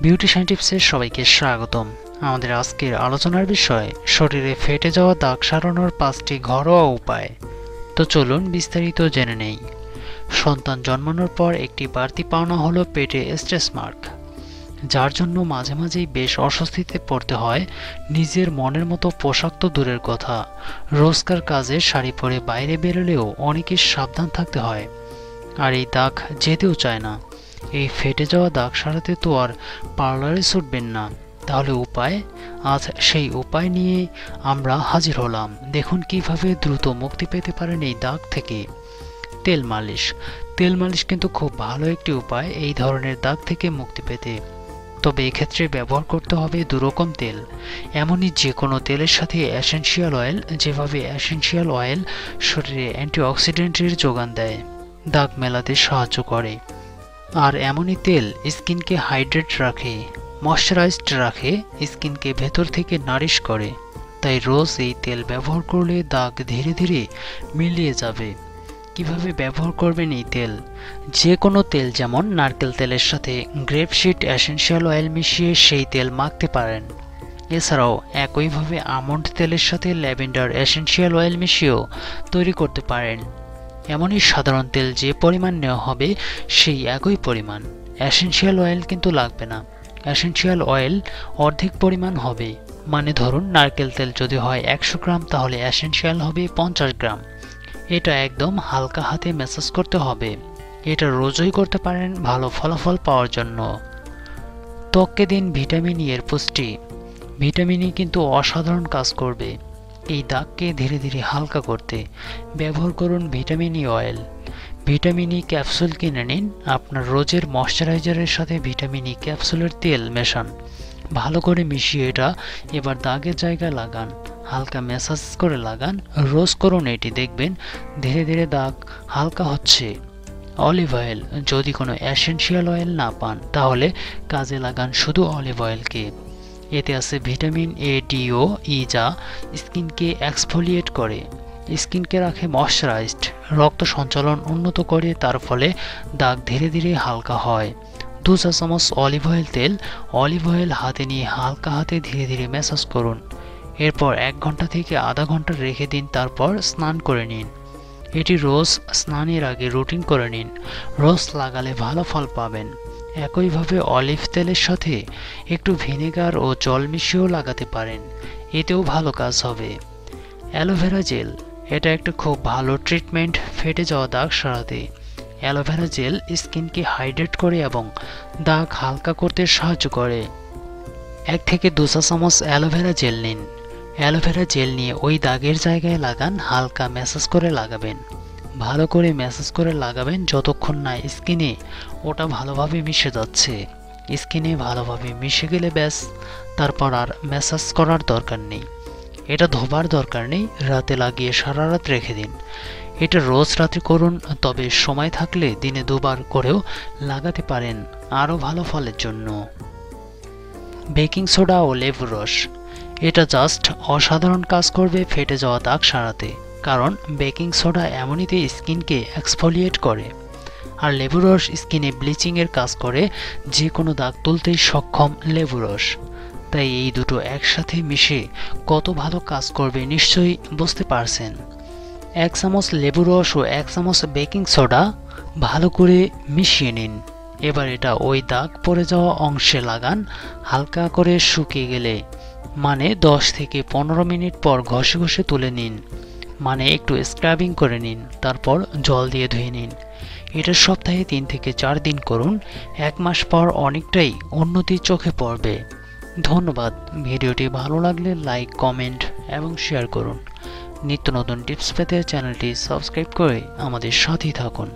Beautician টিপসের সবাইকে স্বাগতম। আমাদের আজকের আলোচনার বিষয়, শরীরে ফেটে যাওয়া দাগ সারানোর পাঁচটি ঘরোয়া উপায়। তো চলুন বিস্তারিত জেনে নেই। সন্তান জন্মানোর পর একটি বাড়তি পাওনা হলো পেটে স্ট্রেস মার্ক। যার জন্য মাঝে মাঝেই বেশ অস্বস্তিতে পড়তে হয়, নিজের মনের মতো পোশাক তো দূরের কথা। রোজকার কাজে শাড়ি পরে বাইরে বেরোলেও অনেকের সাবধান থাকতে হয়। আর এই দাগ যেতেও চায় না। এই ফেটে যাওয়া দাগ সারাতে তো আর পার্লারে ছুটবেন না। তাহলে উপায়? আজ সেই উপায় নিয়ে আমরা হাজির হলাম। দেখুন কীভাবে দ্রুত মুক্তি পেতে পারেন এই দাগ থেকে। তেল মালিশ। তেল মালিশ কিন্তু খুব ভালো একটি উপায় এই ধরনের দাগ থেকে মুক্তি পেতে। তবে এক্ষেত্রে ব্যবহার করতে হবে দুরকম তেল। এমনই যে কোনো তেলের সাথে অ্যাসেন্সিয়াল অয়েল, যেভাবে অ্যাসেন্সিয়াল অয়েল শরীরে অ্যান্টিঅক্সিডেন্টের যোগান দেয়, দাগ মেলাতে সাহায্য করে। আর এমনই তেল স্কিনকে হাইড্রেট রাখে, ময়শ্চারাইজড রাখে, স্কিনকে ভেতর থেকে নারিশ করে। তাই রোজ এই তেল ব্যবহার করলে দাগ ধীরে ধীরে মিলিয়ে যাবে। কীভাবে ব্যবহার করবেন এই তেল? যে কোনো তেল যেমন নারকেল তেলের সাথে গ্রেপশিট অ্যাসেন্সিয়াল অয়েল মিশিয়ে সেই তেল মাখতে পারেন। এছাড়াও একইভাবে আমন্ড তেলের সাথে ল্যাভেন্ডার অ্যাসেন্সিয়াল অয়েল মিশিয়েও তৈরি করতে পারেন। এমনই সাধারণ তেল যে পরিমাণ নেওয়া হবে সেই একই পরিমাণ। অ্যাসেন্সিয়াল অয়েল কিন্তু লাগবে না। অ্যাসেন্সিয়াল অয়েল অর্ধেক পরিমাণ হবে। মানে ধরুন নারকেল তেল যদি হয় একশো গ্রাম, তাহলে অ্যাসেন্সিয়াল হবে পঞ্চাশ গ্রাম। এটা একদম হালকা হাতে ম্যাসাজ করতে হবে। এটা রোজই করতে পারেন ভালো ফলাফল পাওয়ার জন্য। ত্বককে দিন ভিটামিন ই এর পুষ্টি। ভিটামিন ই কিন্তু অসাধারণ কাজ করবে। এই দাগকে ধীরে ধীরে হালকা করতে ব্যবহার করুন vitamin E oil vitamin E capsule কিনে নিন, আপনার রোজের ময়শ্চারাইজারের সাথে ভিটামিন ই ক্যাপসুলের তেল মেশান। ভালো করে মিশিয়ে এটা এবার দাগের জায়গায় লাগান। হালকা ম্যাসাজ করে লাগান। রোজ করুন এটি, দেখবেন ধীরে ধীরে দাগ হালকা হচ্ছে। অলিভ অয়েল যদি কোনো অ্যাসেন্সিয়াল অয়েল না পান, তাহলে কাজে লাগান শুধু অলিভ অয়েলকে এতে আছে ভিটামিন এ ডি ও ই যা স্কিনকে এক্সফোলিয়েট করে। স্কিনকে রাখে ময়শ্চারাইজড রক্ত সঞ্চালন উন্নত করে, তার ফলে দাগ ধীরে ধীরে হালকা হয়। দু চা চামচ অলিভ অয়েল তেল অলিভ অয়েল হাতে নিয়ে হালকা হাতে ধীরে ধীরে ম্যাসাজ করুন। এরপর এক ঘণ্টা থেকে আধা ঘণ্টা রেখে দিন, তারপর স্নান করে নিন। এটি রোজ স্নানের আগে রুটিন করে নিন। রোজ লাগালে ভালো ফল পাবেন। একইভাবে অলিভ তেলের সাথে একটু ভিনেগার ও জল মিশিয়েও লাগাতে পারেন। এতেও ভালো কাজ হবে। অ্যালোভেরা জেল, এটা একটা খুব ভালো ট্রিটমেন্ট ফেটে যাওয়া দাগ সারাতে। অ্যালোভেরা জেল স্কিনকে হাইড্রেট করে এবং দাগ হালকা করতে সাহায্য করে। এক থেকে দু চা চামচ অ্যালোভেরা জেল নিন। অ্যালোভেরা জেল নিয়ে ওই দাগের জায়গায় লাগান, হালকা ম্যাসাজ করে লাগাবেন। ভালো করে ম্যাসাজ করে লাগাবেন যতক্ষণ না স্কিনে ওটা ভালোভাবে মিশে যাচ্ছে। স্কিনে ভালোভাবে মিশে গেলে ব্যাস, তারপর আর ম্যাসাজ করার দরকার নেই। এটা ধোবার দরকার নেই, রাতে লাগিয়ে সারা রাত রেখে দিন। এটা রোজ রাতে করুন, তবে সময় থাকলে দিনে দুবার করেও লাগাতে পারেন আরও ভালো ফলের জন্য। বেকিং সোডা ও লেবু রস, এটা জাস্ট অসাধারণ কাজ করবে ফেটে যাওয়া দাগ সারাতে। কারণ বেকিং সোডা এমনিতে স্কিনকে এক্সফোলিয়েট করে। আর লেবু রস স্কিনে ব্লিচিংয়ের কাজ করে যে কোনো দাগ তুলতেই সক্ষম লেবু রস। তাই এই দুটো একসাথে মিশে কত ভালো কাজ করবে নিশ্চয়ই বুঝতে পারছেন। এক চামচ লেবু রস ও এক চামচ বেকিং সোডা ভালো করে মিশিয়ে নিন। এবার এটা ওই দাগ পড়ে যাওয়া অংশে লাগান, হালকা করে শুকিয়ে গেলে। মানে 10 থেকে পনেরো মিনিট পর ঘষে ঘষে তুলে নিন। মানে একটু স্ক্রাবিং করে নিন, তারপর জল দিয়ে ধুয়ে নিন। এটা সপ্তাহে তিন থেকে চার দিন করুন, এক মাস পর অনেকটাই উন্নতি চোখে পড়বে। ধন্যবাদ, ভিডিওটি ভালো লাগলে লাইক কমেন্ট এবং শেয়ার করুন। নিত্য নতুন টিপস পেতে চ্যানেলটি সাবস্ক্রাইব করে আমাদের সাথেই থাকুন।